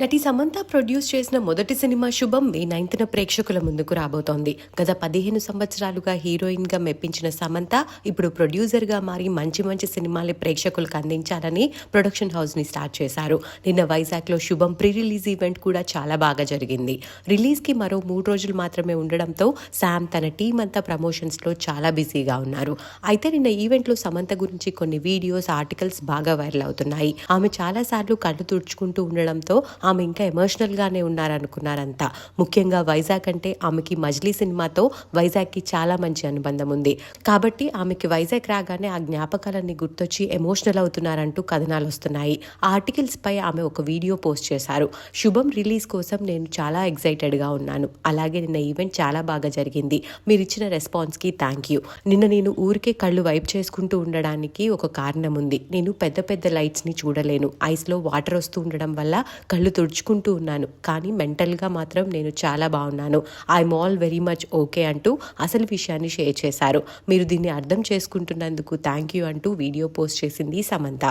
నటి సమంత ప్రొడ్యూస్ చేసిన మొదటి సినిమా శుభం మే నైన్త్న ప్రేక్షకుల ముందుకు రాబోతోంది. గత పదిహేను సంవత్సరాలుగా హీరోయిన్గా మెప్పించిన సమంత ఇప్పుడు ప్రొడ్యూసర్గా మారి మంచి మంచి సినిమాలు ప్రేక్షకులకు అందించాలని ప్రొడక్షన్ హౌస్ని స్టార్ట్ చేశారు. నిన్న వైజాగ్లో శుభం ప్రీ రిలీజ్ ఈవెంట్ కూడా చాలా బాగా జరిగింది. రిలీజ్కి మరో మూడు రోజులు మాత్రమే ఉండడంతో శామ్ తన టీం అంతా ప్రమోషన్స్లో చాలా బిజీగా ఉన్నారు. అయితే నిన్న ఈవెంట్లో సమంత గురించి కొన్ని వీడియోస్ ఆర్టికల్స్ బాగా వైరల్ అవుతున్నాయి. ఆమె చాలా సార్లు కళ్ళు తుడుచుకుంటూ ఉండడంతో ఆమె ఇంకా ఎమోషనల్గానే ఉన్నారనుకున్నారంతా ముఖ్యంగా వైజాగ్ అంటే ఆమెకి మజ్లీ సినిమాతో వైజాగ్కి చాలా మంచి అనుబంధం ఉంది. కాబట్టి ఆమెకి వైజాగ్ రాగానే ఆ జ్ఞాపకాలన్నీ గుర్తొచ్చి ఎమోషనల్ అవుతున్నారంటూ కథనాలు వస్తున్నాయి. ఆర్టికల్స్ పై ఆమె ఒక వీడియో పోస్ట్ చేశారు. శుభం రిలీజ్ కోసం నేను చాలా ఎక్సైటెడ్గా ఉన్నాను. అలాగే నిన్న ఈవెంట్ చాలా బాగా జరిగింది. మీరు ఇచ్చిన థ్యాంక్ యూ నిన్న నేను ఊరికే కళ్ళు వైప్ చేసుకుంటూ ఉండడానికి ఒక కారణం ఉంది. నేను పెద్ద పెద్ద లైట్స్ని చూడలేను. ఐస్లో వాటర్ వస్తూ ఉండడం వల్ల కళ్ళు తుడుచుకుంటూ ఉన్నాను. కానీ మెంటల్గా మాత్రం నేను చాలా బాగున్నాను. I'm all very much okay అంటూ అసలు విషయాన్ని షేర్ చేశారు. మీరు దీన్ని అర్థం చేసుకుంటున్నందుకు థ్యాంక్ యూ అంటూ వీడియో పోస్ట్ చేసింది సమంత.